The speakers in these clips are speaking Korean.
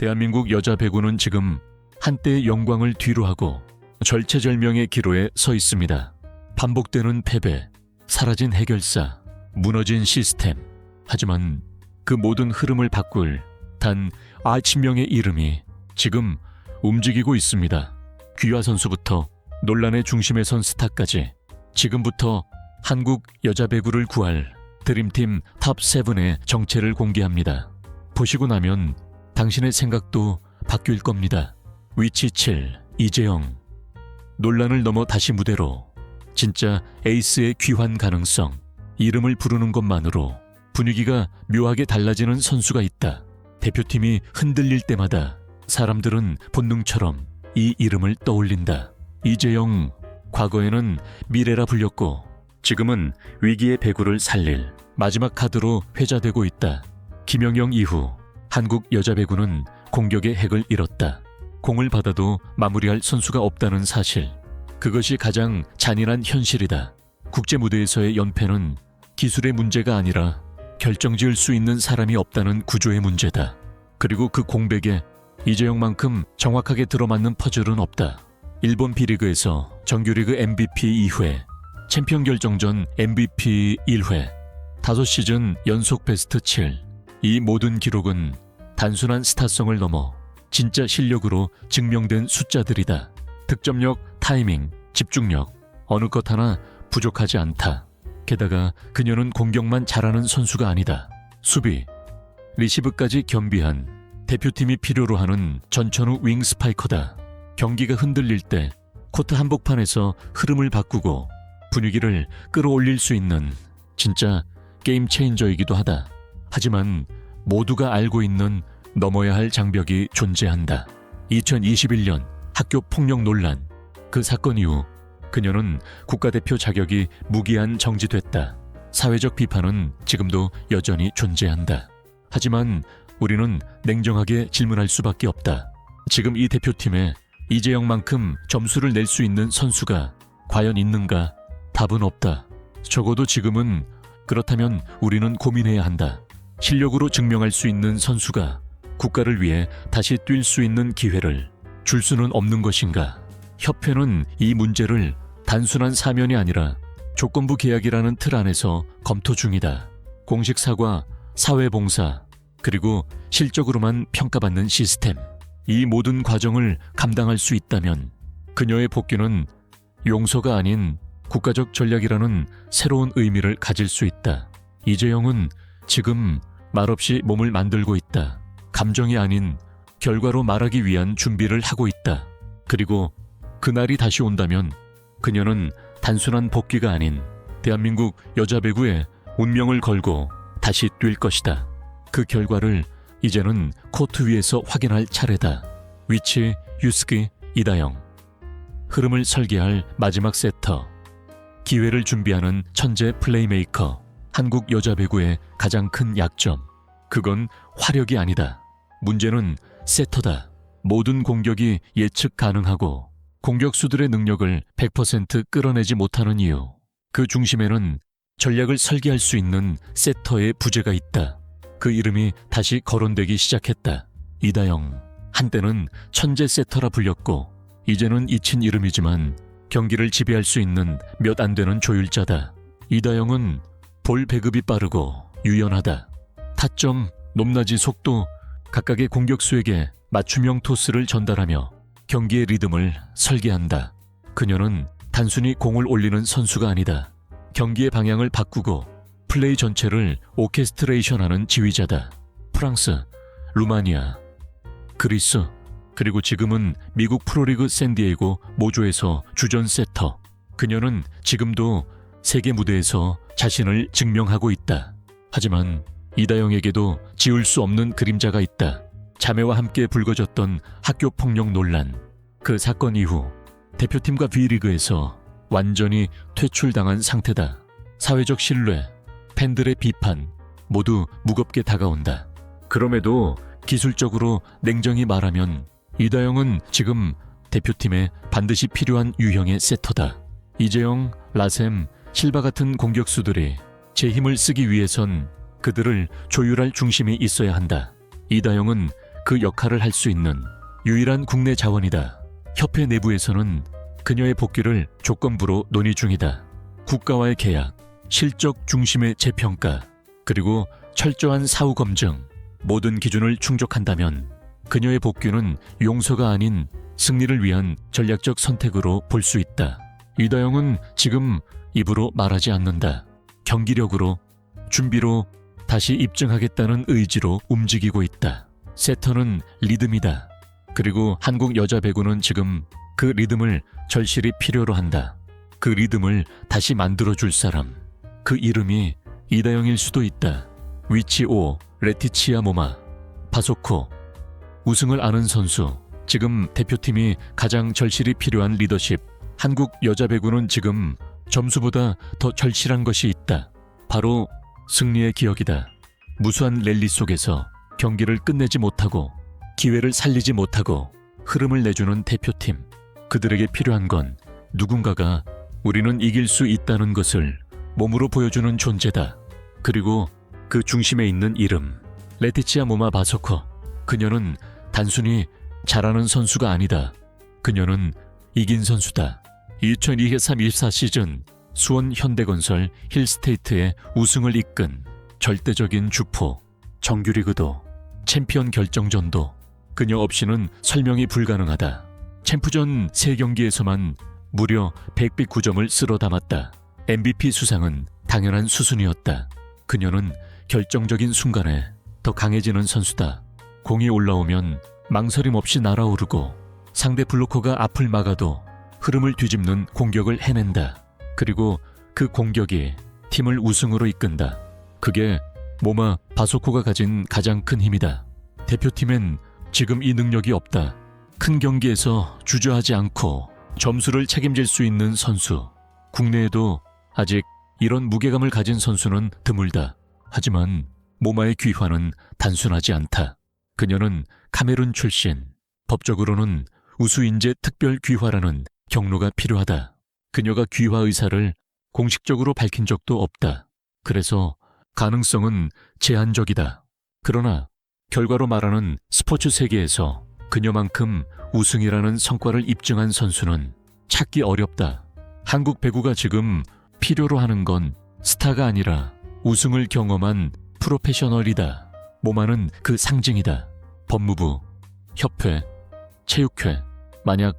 대한민국 여자 배구는 지금 한때의 영광을 뒤로하고 절체절명의 기로에 서 있습니다. 반복되는 패배, 사라진 해결사, 무너진 시스템. 하지만 그 모든 흐름을 바꿀 단 아침명의 이름이 지금 움직이고 있습니다. 귀화 선수부터 논란의 중심에 선 스타까지 지금부터 한국 여자 배구를 구할 드림팀 탑7의 정체를 공개합니다. 보시고 나면 당신의 생각도 바뀔 겁니다. 위치 7 이재영 논란을 넘어 다시 무대로 진짜 에이스의 귀환 가능성 이름을 부르는 것만으로 분위기가 묘하게 달라지는 선수가 있다. 대표팀이 흔들릴 때마다 사람들은 본능처럼 이 이름을 떠올린다. 이재영 과거에는 미래라 불렸고 지금은 위기의 배구를 살릴 마지막 카드로 회자되고 있다. 김영영 이후 한국 여자 배구는 공격의 핵을 잃었다. 공을 받아도 마무리할 선수가 없다는 사실. 그것이 가장 잔인한 현실이다. 국제 무대에서의 연패는 기술의 문제가 아니라 결정 지을 수 있는 사람이 없다는 구조의 문제다. 그리고 그 공백에 이재영만큼 정확하게 들어맞는 퍼즐은 없다. 일본 B리그에서 정규리그 MVP 2회, 챔피언 결정전 MVP 1회, 5시즌 연속 베스트 7. 이 모든 기록은 단순한 스타성을 넘어 진짜 실력으로 증명된 숫자들이다. 득점력, 타이밍, 집중력, 어느 것 하나 부족하지 않다. 게다가 그녀는 공격만 잘하는 선수가 아니다. 수비, 리시브까지 겸비한 대표팀이 필요로 하는 전천후 윙 스파이커다. 경기가 흔들릴 때 코트 한복판에서 흐름을 바꾸고 분위기를 끌어올릴 수 있는 진짜 게임 체인저이기도 하다. 하지만 모두가 알고 있는 넘어야 할 장벽이 존재한다. 2021년 학교 폭력 논란. 그 사건 이후 그녀는 국가대표 자격이 무기한 정지됐다. 사회적 비판은 지금도 여전히 존재한다. 하지만 우리는 냉정하게 질문할 수밖에 없다. 지금 이 대표팀에 이재영만큼 점수를 낼 수 있는 선수가 과연 있는가? 답은 없다. 적어도 지금은 그렇다면 우리는 고민해야 한다. 실력으로 증명할 수 있는 선수가 국가를 위해 다시 뛸 수 있는 기회를 줄 수는 없는 것인가? 협회는 이 문제를 단순한 사면이 아니라 조건부 계약이라는 틀 안에서 검토 중이다. 공식 사과, 사회봉사, 그리고 실적으로만 평가받는 시스템. 이 모든 과정을 감당할 수 있다면 그녀의 복귀는 용서가 아닌 국가적 전략이라는 새로운 의미를 가질 수 있다. 이재영은 지금 말없이 몸을 만들고 있다. 감정이 아닌 결과로 말하기 위한 준비를 하고 있다. 그리고 그날이 다시 온다면 그녀는 단순한 복귀가 아닌 대한민국 여자 배구의 운명을 걸고 다시 뛸 것이다. 그 결과를 이제는 코트 위에서 확인할 차례다. 위치 유스기 이다영. 흐름을 설계할 마지막 세터. 기회를 준비하는 천재 플레이메이커. 한국 여자 배구의 가장 큰 약점. 그건 화력이 아니다. 문제는 세터다. 모든 공격이 예측 가능하고 공격수들의 능력을 100% 끌어내지 못하는 이유. 그 중심에는 전략을 설계할 수 있는 세터의 부재가 있다. 그 이름이 다시 거론되기 시작했다. 이다영. 한때는 천재 세터라 불렸고 이제는 잊힌 이름이지만 경기를 지배할 수 있는 몇 안 되는 조율자다. 이다영은 볼 배급이 빠르고 유연하다. 타점, 높낮이 속도, 각각의 공격수에게 맞춤형 토스를 전달하며 경기의 리듬을 설계한다. 그녀는 단순히 공을 올리는 선수가 아니다. 경기의 방향을 바꾸고 플레이 전체를 오케스트레이션하는 지휘자다. 프랑스, 루마니아, 그리스, 그리고 지금은 미국 프로리그 샌디에이고 모조에서 주전 세터. 그녀는 지금도 세계 무대에서 자신을 증명하고 있다. 하지만 이다영에게도 지울 수 없는 그림자가 있다. 자매와 함께 불거졌던 학교 폭력 논란. 그 사건 이후 대표팀과 B리그에서 완전히 퇴출당한 상태다. 사회적 신뢰, 팬들의 비판 모두 무겁게 다가온다. 그럼에도 기술적으로 냉정히 말하면 이다영은 지금 대표팀에 반드시 필요한 유형의 세터다. 이재영, 라셈, 실바 같은 공격수들이 제 힘을 쓰기 위해선 그들을 조율할 중심이 있어야 한다. 이다영은 그 역할을 할 수 있는 유일한 국내 자원이다. 협회 내부에서는 그녀의 복귀를 조건부로 논의 중이다. 국가와의 계약, 실적 중심의 재평가, 그리고 철저한 사후 검증, 모든 기준을 충족한다면 그녀의 복귀는 용서가 아닌 승리를 위한 전략적 선택으로 볼 수 있다. 이다영은 지금 입으로 말하지 않는다. 경기력으로, 준비로 다시 입증하겠다는 의지로 움직이고 있다. 세터는 리듬이다. 그리고 한국 여자 배구는 지금 그 리듬을 절실히 필요로 한다. 그 리듬을 다시 만들어 줄 사람. 그 이름이 이다영일 수도 있다. 위치 5, 레티치아 모마, 바소코. 우승을 아는 선수. 지금 대표팀이 가장 절실히 필요한 리더십. 한국 여자 배구는 지금 점수보다 더 절실한 것이 있다. 바로 승리의 기억이다. 무수한 랠리 속에서 경기를 끝내지 못하고 기회를 살리지 못하고 흐름을 내주는 대표팀. 그들에게 필요한 건 누군가가 우리는 이길 수 있다는 것을 몸으로 보여주는 존재다. 그리고 그 중심에 있는 이름. 레티치아 모마 바소커. 그녀는 단순히 잘하는 선수가 아니다. 그녀는 이긴 선수다. 2023-24 시즌 수원 현대건설 힐스테이트의 우승을 이끈 절대적인 주포. 정규리그도 챔피언 결정전도 그녀 없이는 설명이 불가능하다. 챔프전 3경기에서만 무려 109점을 쓸어 담았다. MVP 수상은 당연한 수순이었다. 그녀는 결정적인 순간에 더 강해지는 선수다. 공이 올라오면 망설임 없이 날아오르고 상대 블로커가 앞을 막아도 흐름을 뒤집는 공격을 해낸다. 그리고 그 공격이 팀을 우승으로 이끈다. 그게 모마 바소코가 가진 가장 큰 힘이다. 대표팀엔 지금 이 능력이 없다. 큰 경기에서 주저하지 않고 점수를 책임질 수 있는 선수. 국내에도 아직 이런 무게감을 가진 선수는 드물다. 하지만 모마의 귀환은 단순하지 않다. 그녀는 카메룬 출신. 법적으로는 우수인재 특별 귀화라는 경로가 필요하다. 그녀가 귀화 의사를 공식적으로 밝힌 적도 없다. 그래서 가능성은 제한적이다. 그러나 결과로 말하는 스포츠 세계에서 그녀만큼 우승이라는 성과를 입증한 선수는 찾기 어렵다. 한국 배구가 지금 필요로 하는 건 스타가 아니라 우승을 경험한 프로페셔널이다. 모마는 그 상징이다. 법무부, 협회, 체육회. 만약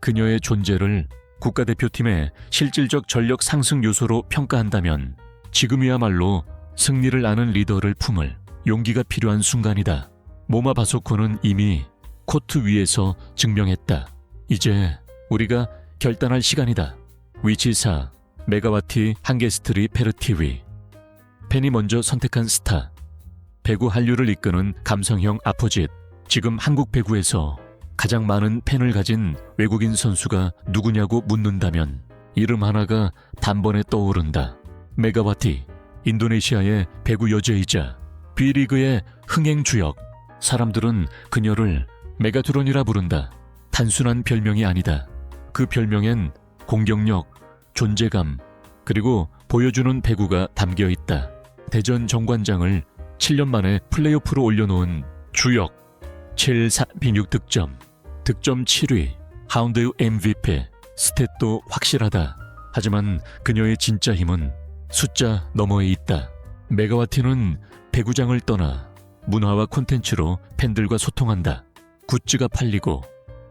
그녀의 존재를 국가대표팀의 실질적 전력 상승 요소로 평가한다면 지금이야말로 승리를 아는 리더를 품을 용기가 필요한 순간이다. 모마 바소코는 이미 코트 위에서 증명했다. 이제 우리가 결단할 시간이다. 위치사 메가와티 한게스트리 페르티위 팬이 먼저 선택한 스타 배구 한류를 이끄는 감성형 아포짓 지금 한국 배구에서 가장 많은 팬을 가진 외국인 선수가 누구냐고 묻는다면 이름 하나가 단번에 떠오른다. 메가와티 인도네시아의 배구 여제이자 B리그의 흥행 주역 사람들은 그녀를 메가트론이라 부른다. 단순한 별명이 아니다. 그 별명엔 공격력, 존재감, 그리고 보여주는 배구가 담겨 있다. 대전 정관장을 7년 만에 플레이오프로 올려놓은 주역 7, 4, 6 득점, 득점 7위, 하운드 MVP, 스탯도 확실하다. 하지만 그녀의 진짜 힘은 숫자 너머에 있다. 메가와티는 배구장을 떠나 문화와 콘텐츠로 팬들과 소통한다. 굿즈가 팔리고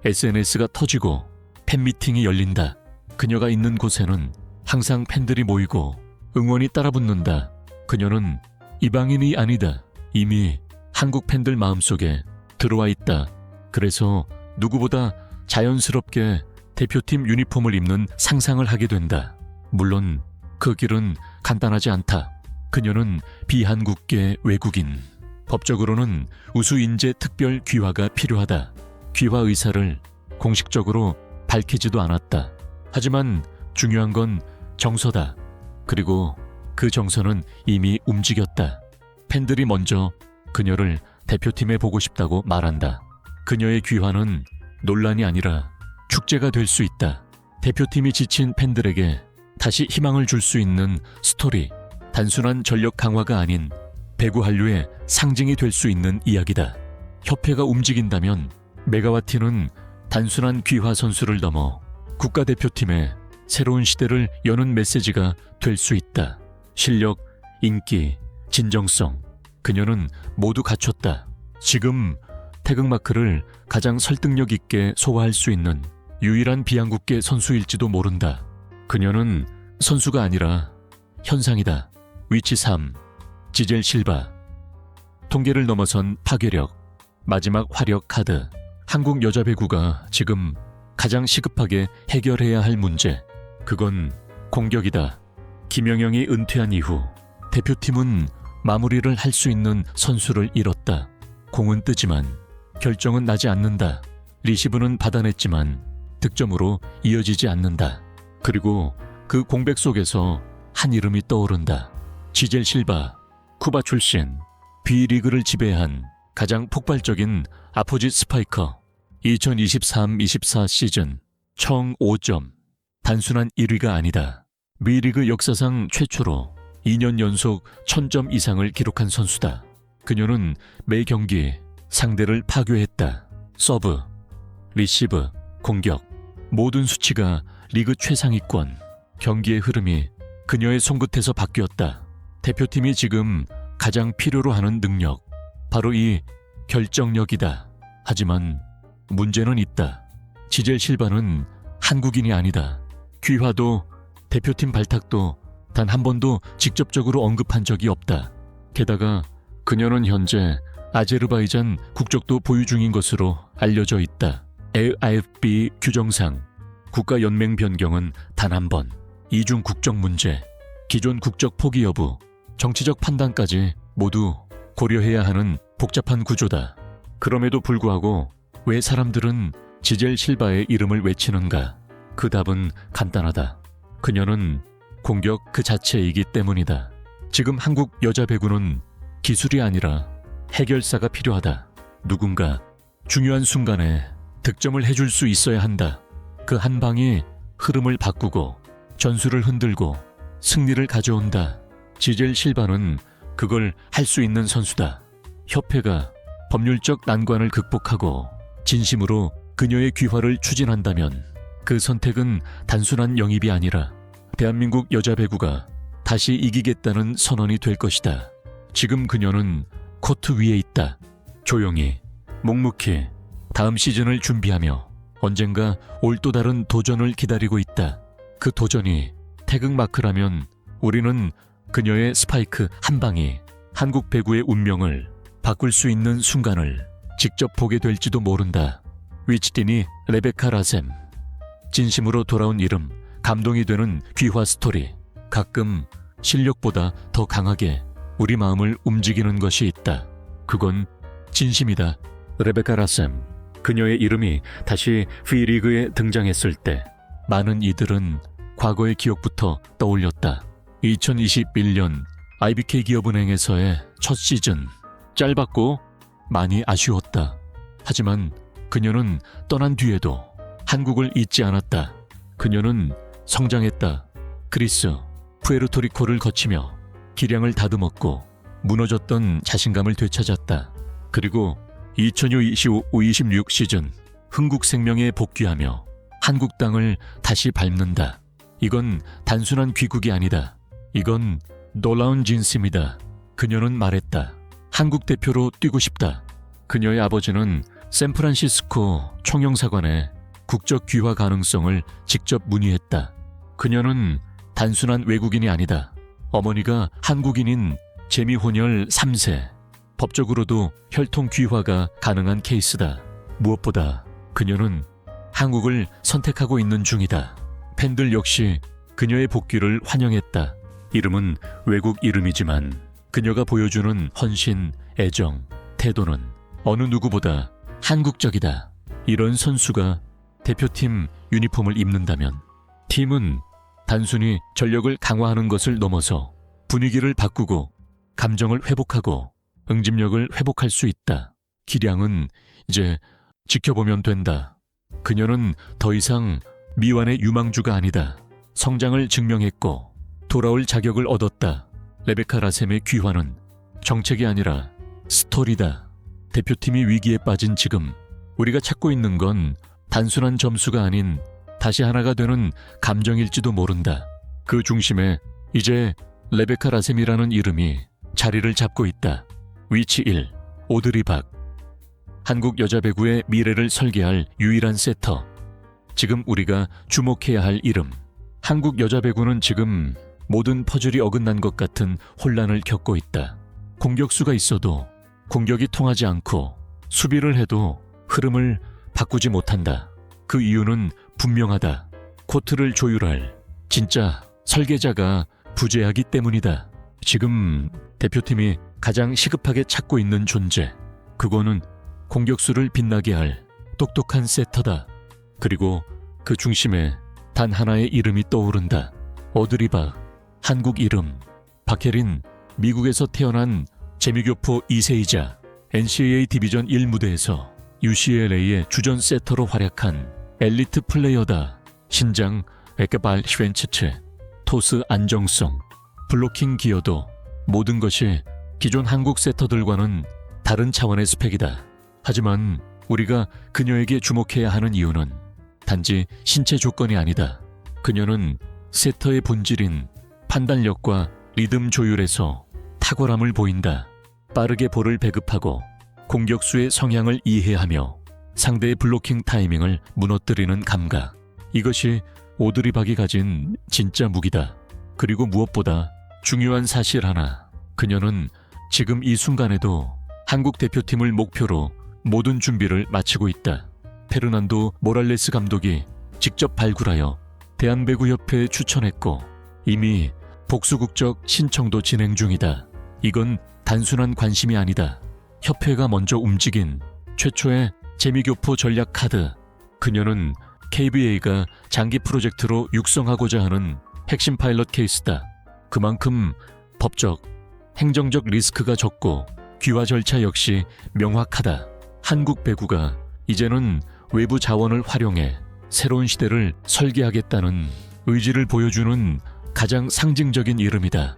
SNS가 터지고 팬미팅이 열린다. 그녀가 있는 곳에는 항상 팬들이 모이고 응원이 따라붙는다. 그녀는 이방인이 아니다. 이미 한국 팬들 마음속에 들어와 있다. 그래서 누구보다 자연스럽게 대표팀 유니폼을 입는 상상을 하게 된다. 물론 그 길은 간단하지 않다. 그녀는 비한국계 외국인. 법적으로는 우수인재 특별 귀화가 필요하다. 귀화 의사를 공식적으로 밝히지도 않았다. 하지만 중요한 건 정서다. 그리고 그 정서는 이미 움직였다. 팬들이 먼저 그녀를 대표팀에 보고 싶다고 말한다. 그녀의 귀환은 논란이 아니라 축제가 될 수 있다. 대표팀이 지친 팬들에게 다시 희망을 줄 수 있는 스토리. 단순한 전력 강화가 아닌 배구 한류의 상징이 될 수 있는 이야기다. 협회가 움직인다면 메가와티는 단순한 귀화 선수를 넘어 국가대표팀의 새로운 시대를 여는 메시지가 될 수 있다. 실력, 인기, 진정성. 그녀는 모두 갖췄다. 지금 태극마크를 가장 설득력 있게 소화할 수 있는 유일한 비양국계 선수일지도 모른다. 그녀는 선수가 아니라 현상이다. 위치 3. 지젤 실바. 통계를 넘어선 파괴력. 마지막 화력 카드. 한국 여자 배구가 지금 가장 시급하게 해결해야 할 문제. 그건 공격이다. 김영영이 은퇴한 이후 대표팀은 마무리를 할 수 있는 선수를 잃었다. 공은 뜨지만 결정은 나지 않는다. 리시브는 받아냈지만 득점으로 이어지지 않는다. 그리고 그 공백 속에서 한 이름이 떠오른다. 지젤 실바, 쿠바 출신, B리그를 지배한 가장 폭발적인 아포지 스파이커. 2023-24 시즌 총 5점. 단순한 1위가 아니다. B리그 역사상 최초로 2년 연속 1000점 이상을 기록한 선수다. 그녀는 매 경기 상대를 파괴했다. 서브, 리시브, 공격. 모든 수치가 리그 최상위권. 경기의 흐름이 그녀의 손끝에서 바뀌었다. 대표팀이 지금 가장 필요로 하는 능력. 바로 이 결정력이다. 하지만 문제는 있다. 지젤 실바는 한국인이 아니다. 귀화도 대표팀 발탁도 단 한 번도 직접적으로 언급한 적이 없다. 게다가 그녀는 현재 아제르바이잔 국적도 보유 중인 것으로 알려져 있다. AIFB 규정상 국가 연맹 변경은 단 한 번. 이중 국적 문제, 기존 국적 포기 여부, 정치적 판단까지 모두 고려해야 하는 복잡한 구조다. 그럼에도 불구하고 왜 사람들은 지젤 실바의 이름을 외치는가? 그 답은 간단하다. 그녀는 공격 그 자체이기 때문이다. 지금 한국 여자 배구는 기술이 아니라 해결사가 필요하다. 누군가 중요한 순간에 득점을 해줄 수 있어야 한다. 그 한 방이 흐름을 바꾸고 전술을 흔들고 승리를 가져온다. 지젤 실바는 그걸 할 수 있는 선수다. 협회가 법률적 난관을 극복하고 진심으로 그녀의 귀화를 추진한다면 그 선택은 단순한 영입이 아니라 대한민국 여자 배구가 다시 이기겠다는 선언이 될 것이다. 지금 그녀는 코트 위에 있다. 조용히, 묵묵히 다음 시즌을 준비하며 언젠가 올 또 다른 도전을 기다리고 있다. 그 도전이 태극마크라면 우리는 그녀의 스파이크 한 방이 한국 배구의 운명을 바꿀 수 있는 순간을 직접 보게 될지도 모른다. 위치딘이 레베카 라셈. 진심으로 돌아온 이름, 감동이 되는 귀화 스토리. 가끔 실력보다 더 강하게 우리 마음을 움직이는 것이 있다. 그건 진심이다. 레베카 라셈. 그녀의 이름이 다시 V리그에 등장했을 때 많은 이들은 과거의 기억부터 떠올렸다. 2021년 IBK 기업은행에서의 첫 시즌. 짧았고 많이 아쉬웠다. 하지만 그녀는 떠난 뒤에도 한국을 잊지 않았다. 그녀는 성장했다. 그리스, 푸에르토리코를 거치며 기량을 다듬었고 무너졌던 자신감을 되찾았다. 그리고 2025-26 시즌 흥국생명에 복귀하며 한국 땅을 다시 밟는다. 이건 단순한 귀국이 아니다. 이건 놀라운 진심이다. 그녀는 말했다. 한국 대표로 뛰고 싶다. 그녀의 아버지는 샌프란시스코 총영사관에 국적 귀화 가능성을 직접 문의했다. 그녀는 단순한 외국인이 아니다. 어머니가 한국인인 재미혼혈 3세. 법적으로도 혈통 귀화가 가능한 케이스다. 무엇보다 그녀는 한국을 선택하고 있는 중이다. 팬들 역시 그녀의 복귀를 환영했다. 이름은 외국 이름이지만 그녀가 보여주는 헌신, 애정, 태도는 어느 누구보다 한국적이다. 이런 선수가 대표팀 유니폼을 입는다면 팀은 단순히 전력을 강화하는 것을 넘어서 분위기를 바꾸고 감정을 회복하고 응집력을 회복할 수 있다. 기량은 이제 지켜보면 된다. 그녀는 더 이상 미완의 유망주가 아니다. 성장을 증명했고 돌아올 자격을 얻었다. 레베카 라셈의 귀환은 정책이 아니라 스토리다. 대표팀이 위기에 빠진 지금 우리가 찾고 있는 건 단순한 점수가 아닌 다시 하나가 되는 감정일지도 모른다. 그 중심에 이제 레베카 라셈이라는 이름이 자리를 잡고 있다. 위치 1. 오드리 박. 한국 여자 배구의 미래를 설계할 유일한 세터. 지금 우리가 주목해야 할 이름. 한국 여자 배구는 지금 모든 퍼즐이 어긋난 것 같은 혼란을 겪고 있다. 공격수가 있어도 공격이 통하지 않고 수비를 해도 흐름을 바꾸지 못한다. 그 이유는 분명하다. 코트를 조율할 진짜 설계자가 부재하기 때문이다. 지금 대표팀이 가장 시급하게 찾고 있는 존재. 그거는 공격수를 빛나게 할 똑똑한 세터다. 그리고 그 중심에 단 하나의 이름이 떠오른다. 어드리바, 한국 이름. 박혜린, 미국에서 태어난 재미교포 2세이자 NCAA 디비전 1 무대에서 UCLA의 주전 세터로 활약한 엘리트 플레이어다. 신장 에케발 슈엔츠츠, 토스 안정성, 블로킹 기여도 모든 것이 기존 한국 세터들과는 다른 차원의 스펙이다. 하지만 우리가 그녀에게 주목해야 하는 이유는 단지 신체 조건이 아니다. 그녀는 세터의 본질인 판단력과 리듬 조율에서 탁월함을 보인다. 빠르게 볼을 배급하고 공격수의 성향을 이해하며 상대의 블로킹 타이밍을 무너뜨리는 감각. 이것이 오드리 박이 가진 진짜 무기다. 그리고 무엇보다 중요한 사실 하나. 그녀는 지금 이 순간에도 한국 대표팀을 목표로 모든 준비를 마치고 있다. 페르난도 모랄레스 감독이 직접 발굴하여 대한배구협회에 추천했고 이미 복수국적 신청도 진행 중이다. 이건 단순한 관심이 아니다. 협회가 먼저 움직인 최초의 재미교포 전략 카드. 그녀는 KBA가 장기 프로젝트로 육성하고자 하는 핵심 파일럿 케이스다. 그만큼 법적, 행정적 리스크가 적고 귀화 절차 역시 명확하다. 한국 배구가 이제는 외부 자원을 활용해 새로운 시대를 설계하겠다는 의지를 보여주는 가장 상징적인 이름이다.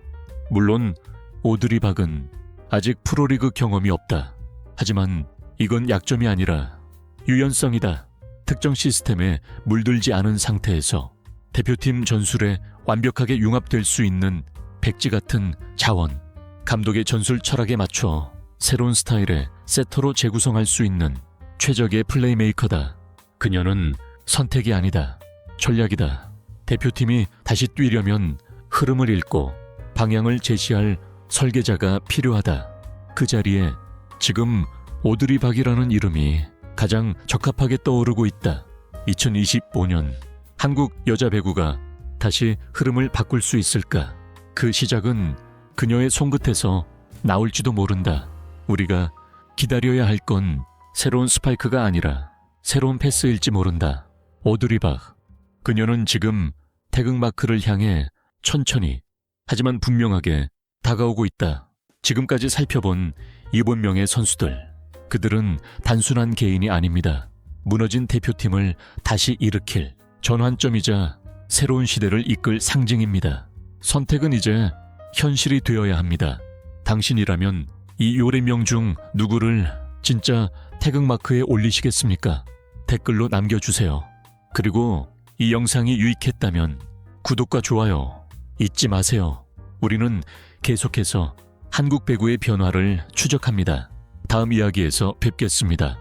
물론 오드리 박은 아직 프로리그 경험이 없다. 하지만 이건 약점이 아니라 유연성이다. 특정 시스템에 물들지 않은 상태에서 대표팀 전술에 완벽하게 융합될 수 있는 백지 같은 자원. 감독의 전술 철학에 맞춰 새로운 스타일의 세터로 재구성할 수 있는 최적의 플레이메이커다. 그녀는 선택이 아니다. 전략이다. 대표팀이 다시 뛰려면 흐름을 읽고 방향을 제시할 설계자가 필요하다. 그 자리에 지금 오드리 박이라는 이름이 가장 적합하게 떠오르고 있다. 2025년 한국 여자 배구가 다시 흐름을 바꿀 수 있을까? 그 시작은 그녀의 손끝에서 나올지도 모른다. 우리가 기다려야 할 건 새로운 스파이크가 아니라 새로운 패스일지 모른다. 오드리 박. 그녀는 지금 태극마크를 향해 천천히 하지만 분명하게 다가오고 있다. 지금까지 살펴본 일곱 명의 선수들. 그들은 단순한 개인이 아닙니다. 무너진 대표팀을 다시 일으킬 전환점이자 새로운 시대를 이끌 상징입니다. 선택은 이제 현실이 되어야 합니다. 당신이라면 이 요래명 중 누구를 진짜 태극마크에 올리시겠습니까? 댓글로 남겨주세요. 그리고 이 영상이 유익했다면 구독과 좋아요 잊지 마세요. 우리는 계속해서 한국 배구의 변화를 추적합니다. 다음 이야기에서 뵙겠습니다.